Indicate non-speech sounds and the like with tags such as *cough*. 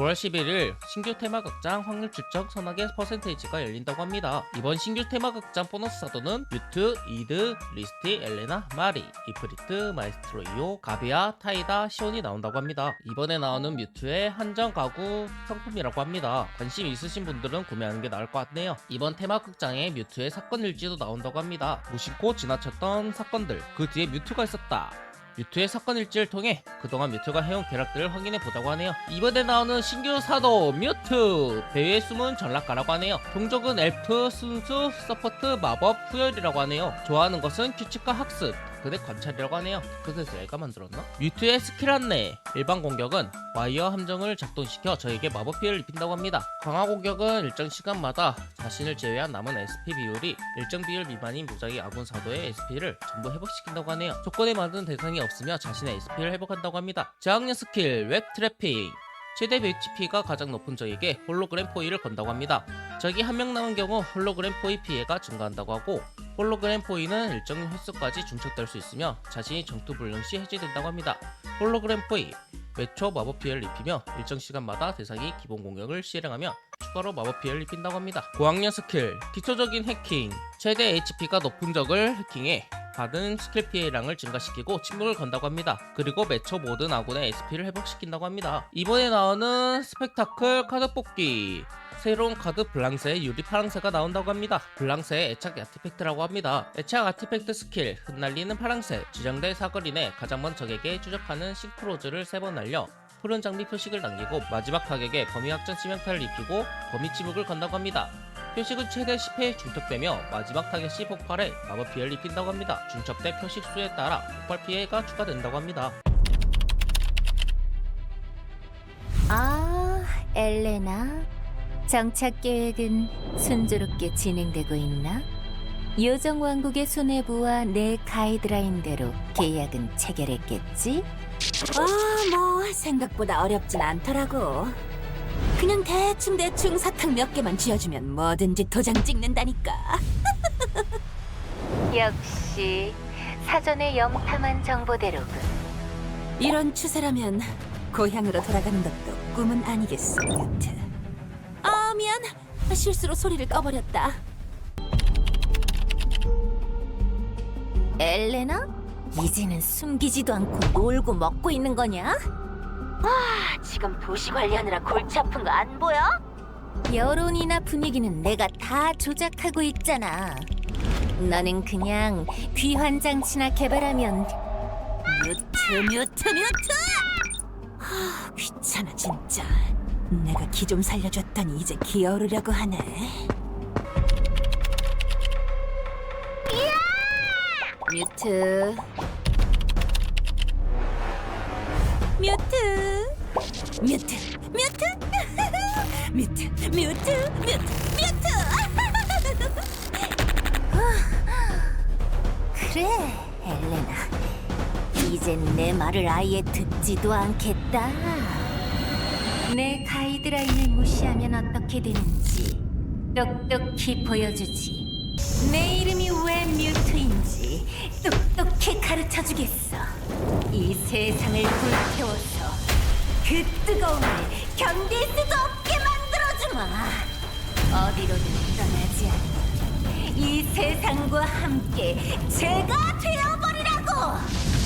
9월 11일 신규 테마극장 확률 추적 선악의 퍼센테이지가 열린다고 합니다. 이번 신규 테마극장 보너스 사도는 뮤트, 이드, 리스티, 엘레나, 마리, 이프리트, 마이스트로 이오, 가비아, 타이다, 시온이 나온다고 합니다. 이번에 나오는 뮤트의 한정 가구 상품이라고 합니다. 관심 있으신 분들은 구매하는 게 나을 것 같네요. 이번 테마극장에 뮤트의 사건 일지도 나온다고 합니다. 무심코 지나쳤던 사건들, 그 뒤에 뮤트가 있었다. 뮤트의 사건 일지를 통해 그동안 뮤트가 해온 계략들을 확인해 보자고 하네요. 이번에 나오는 신규 사도 뮤트 배우의 숨은 전락가라고 하네요. 동족은 엘프, 순수, 서포트, 마법, 후열이라고 하네요. 좋아하는 것은 규칙과 학습. 그대 관찰이라고 하네요. 그래서 얘가 만들었나? 뮤트의 스킬 안내 일반 공격은 와이어 함정을 작동시켜 저에게 마법 피해를 입힌다고 합니다. 강화 공격은 일정 시간마다 자신을 제외한 남은 SP 비율이 일정 비율 미만인 무작위 아군 사도의 SP를 전부 회복시킨다고 하네요. 조건에 맞는 대상이 없으며 자신의 SP를 회복한다고 합니다. 저항력 스킬 웹 트래핑 최대 HP가 가장 높은 적에게 홀로그램 포위를 건다고 합니다. 적이 한 명 남은 경우 홀로그램 포위 피해가 증가한다고 하고 홀로그램 포위는 일정 횟수까지 중첩될 수 있으며 자신이 정투 불능 시 해제된다고 합니다. 홀로그램 포위 매초 마법 피해를 입히며 일정 시간마다 대상이 기본 공격을 실행하며 추가로 마법 피해를 입힌다고 합니다. 고학년 스킬 기초적인 해킹 최대 HP가 높은 적을 해킹해 받은 스킬 피해량을 증가시키고 침묵을 건다고 합니다. 그리고 매초 모든 아군의 SP를 회복시킨다고 합니다. 이번에 나오는 스펙타클 카드 뽑기 새로운 카드 블랑세의 유리 파랑새가 나온다고 합니다. 블랑세의 애착 아티팩트라고 합니다. 애착 아티팩트 스킬 흩날리는 파랑새 지정된 사거리내 가장 먼 적에게 추적하는 싱크로즈를 세번 날려 푸른 장비 표식을 남기고 마지막 타격에 범위 확정 치명타를 입히고 범위 침묵을 건다고 합니다. 표식은 최대 10회 중첩되며 마지막 타겟 시 폭발에 마법 피해를 입힌다고 합니다. 중첩된 표식 수에 따라 폭발 피해가 추가된다고 합니다. 아, 엘레나. 정착 계획은 순조롭게 진행되고 있나? 요정 왕국의 수뇌부와 내 가이드라인대로 계약은 체결했겠지? 아, 뭐 생각보다 어렵진 않더라고. 그냥 대충 대충 사탕 몇 개만 쥐어주면 뭐든지 도장 찍는다니까. *laughs* 역시 사전에 염탐한 정보대로군. 이런 추세라면 고향으로 돌아가는 것도 꿈은 아니겠어, 뮤트. 아, 미안. 실수로 소리를 꺼버렸다. 엘레나? 이제는 숨기지도 않고 놀고 먹고 있는 거냐? 아, 지금 도시 관리하느라 골치 아픈 거 안 보여? 여론이나 분위기는 내가 다 조작하고 있잖아. 너는 그냥 귀환 장치나 개발하면 뮤트, 뮤트, 뮤트! 아, 귀찮아 진짜. 내가 기 좀 살려줬더니 이제 기어오르려고 하네. 뮤트. *laughs* 뮤트 뮤트 뮤트 뮤트 뮤트 뮤트 뮤트 그래, 엘레나. 이젠 내 말을 아예 듣지도 않겠다. 내 가이드라인을 무시하면 어떻게 되는지 똑똑히 보여주지. 내 이름이 왜 뮤트인지 똑똑히 가르쳐 주겠어. 이 세상을 불태워서 그 뜨거움을 견딜 수도 없게 만들어주마. 어디로든 떠나지 않는 이 세상과 함께 제가 되어버리라고!